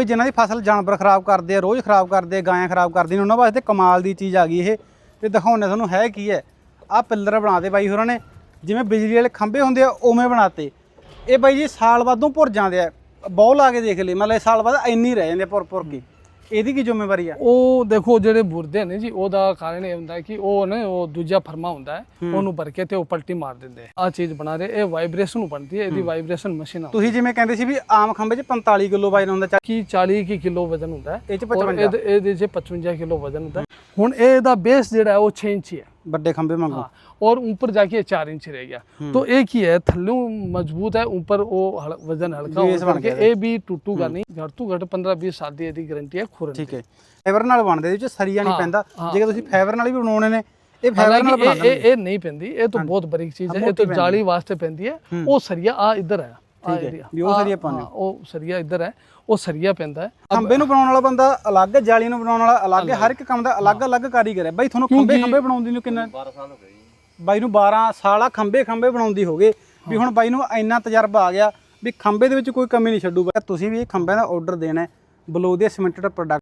ਵੀ ਜਿਨ੍ਹਾਂ ਦੀ ਫਸਲ ਜਾਨਵਰ ਖਰਾਬ ਕਰਦੇ ਆ, ਰੋਜ਼ ਖਰਾਬ ਕਰਦੇ ਆ, ਗਾਇਆਂ ਖਰਾਬ ਕਰਦੀਆਂ ਨੇ, ਉਹਨਾਂ ਵਾਸਤੇ ਕਮਾਲ ਦੀ ਚੀਜ਼ ਆ ਗਈ ਇਹ। ਤੇ ਦਿਖਾਉਣੇ ਤੁਹਾਨੂੰ ਹੈ ਕੀ ਹੈ? ਆਹ ਪਿੱਲਰ ਬਣਾਤੇ ਬਾਈ ਹੋਰਾਂ ਨੇ। ਜਿਵੇਂ ਬਿਜਲੀ ਵਾਲੇ ਖੰਭੇ ਹੁੰਦੇ ਆ, ਉਵੇਂ ਬਣਾਤੇ। ਇਹ ਬਾਈ ਜੀ ਸਾਲ ਬਾਅਦੋਂ ਭੁਰ ਜਾਂਦੇ ਆ। ਬਹੁਤ ਲਾ ਕੇ ਦੇਖ ਲਈ ਮਤਲਬ ਸਾਲ ਬਾਅਦ ਇੰਨੀ ਰਹਿ ਜਾਂਦੇ ਭੁਰ ਭੁਰ ਕੇ। ਇਹਦੀ ਕੀ ਜ਼ਿੰਮੇਵਾਰੀ ਆ? ਉਹ ਦੇਖੋ ਜਿਹੜੇ ਬੁਰਦੇ ਨੇ ਜੀ ਉਹਦਾ ਕਾਰਨ ਇਹ ਹੁੰਦਾ ਕਿ ਉਹ ਨੇ ਉਹ ਦੂਜਾ ਫਰਮਾ ਹੁੰਦਾ ਹੈ ਉਹਨੂੰ ਭਰ ਕੇ ਤੇ ਉਹ ਪਲਟੀ ਮਾਰ ਦਿੰਦੇ ਆ ਚੀਜ਼ ਬਣਾ ਰਹੇ ਇਹ ਵਾਈਬ੍ਰੇਸ਼ਨ ਬਣਦੀ ਹੈ ਇਹਦੀ ਵਾਈਬ੍ਰੇਸ਼ਨ ਮਸ਼ੀਨ ਆ। ਤੁਸੀਂ ਜਿਵੇਂ ਕਹਿੰਦੇ ਸੀ ਵੀ ਆਮ ਖੰਭੇ 'ਚ 45 ਕਿਲੋ ਵਜਨ ਹੁੰਦਾ ਕੀ 40 ਕੀ ਕਿਲੋ ਵਜ਼ਨ ਹੁੰਦਾ ਇਹ 'ਚ ਔਰ 55 ਇਹਦੇ 'ਚ 55 ਕਿਲੋ ਵਜ਼ਨ ਹੁੰਦਾ ਹੁਣ ਇਹਦਾ ਬੇਸ ਜਿਹੜਾ ਉਹ 6 ਇੰਚ ਹੀ। ਹੈ ਵੱਡੇ ਖੰਭੇ ਵਾਂਗੂ हाँ और ऊपर जाके ये चार इंच रह गया तो एक ही है थल्लू मजबूत है ऊपर वो हल, वजन हल्का बेस हो बन करके गया ये भी टूटूगा नहीं घट तो घट पंद्रह बीस साल की गारंटी है खुरन ਠੀਕ ਹੈ ਫਾਈਬਰ ਨਾਲ ਬਣਦੇ ਇਹਦੇ ਵਿੱਚ ਸਰੀਆ ਨਹੀਂ ਹਾਂ, ਪੈਂਦਾ ਹਾਂ। ਜੇ ਤੁਸੀਂ ਫਾਈਬਰ ਨਾਲ ਵੀ ਬਣਾਉਣੇ ਨੇ ਇਹ ਫਾਈਬਰ ਨਾਲ हालांकि ਬਣਾ ये ये ये नहीं पेंदी ये तो बहुत बड़ी चीज है ये तो जाली वास्ते पेंदी है वो सरिया आ ਠੀਕ ਅਲੱਗ ਅਲੱਗ ਕਾਰੀਗਰ ਹੈ। ਬਾਈ ਤੁਹਾਨੂੰ ਖੰਬੇ ਖੰਬੇ ਬਣਾਉਂਦੀ ਨੂੰ ਕਿੰਨਾ 12 ਸਾਲ ਹੋ ਗਏ ਵੀ ਹੁਣ ਬਾਈ ਨੂੰ ਇੰਨਾ ਤਜਰਬਾ ਆ ਗਿਆ ਵੀ ਖੰਬੇ ਦੇ ਵਿੱਚ ਕੋਈ ਕਮੀ ਨਹੀਂ ਛੱਡੂਗਾ ਤੁਸੀਂ ਵੀ ਇਹ ਦਾ ਆਰਡਰ ਦੇਣਾ ਹੈ। ਬਲੋ ਸਿਮੈਂਟਡ ਪ੍ਰੋਡਕਟ